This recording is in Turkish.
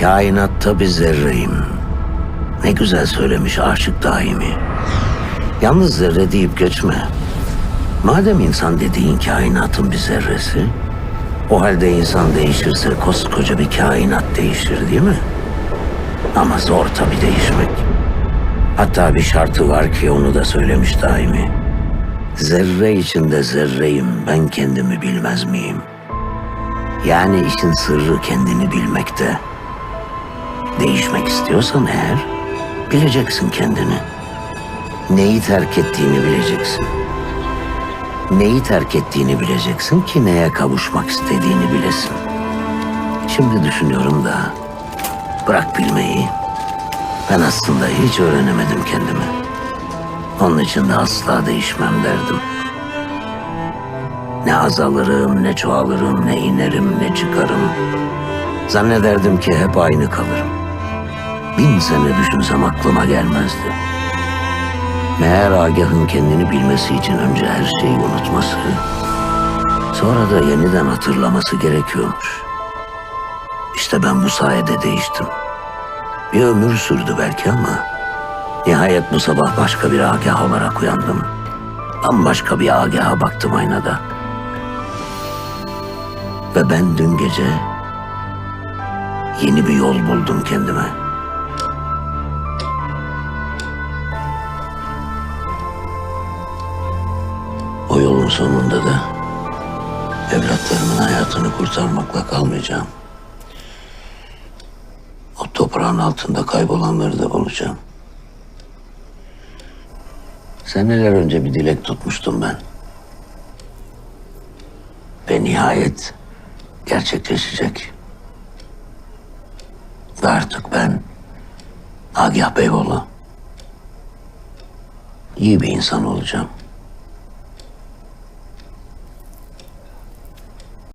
Kainatta bir zerreyim. Ne güzel söylemiş aşık daimi. Yalnız zerre deyip geçme. Madem insan dediğin kainatın bir zerresi, o halde insan değişirse koskoca bir kainat değişir değil mi? Ama zor tabii değişmek. Hatta bir şartı var ki onu da söylemiş daimi. Zerre içinde zerreyim ben kendimi bilmez miyim? Yani işin sırrı kendini bilmekte. Değişmek istiyorsan eğer bileceksin kendini. Neyi terk ettiğini bileceksin. Neyi terk ettiğini bileceksin ki neye kavuşmak istediğini bilesin. Şimdi düşünüyorum da bırak bilmeyi. Ben aslında hiç öğrenemedim kendimi. Onun için de asla değişmem derdim. Ne azalırım, ne çoğalırım, ne inerim, ne çıkarım. Zannederdim ki hep aynı kalırım. Bin sene düşünsem aklıma gelmezdi. Meğer Agah'ın kendini bilmesi için önce her şeyi unutması, sonra da yeniden hatırlaması gerekiyormuş. İşte ben bu sayede değiştim. Bir ömür sürdü belki ama nihayet bu sabah başka bir Agah olarak uyandım. Bambaşka bir Agah'a baktım aynada. Ve ben dün gece yeni bir yol buldum kendime. O yolun sonunda da evlatlarımın hayatını kurtarmakla kalmayacağım. O toprağın altında kaybolanları da bulacağım. Seneler önce bir dilek tutmuştum ben. Ve nihayet gerçekleşecek. Ve artık ben Agah Beyoğlu iyi bir insan olacağım.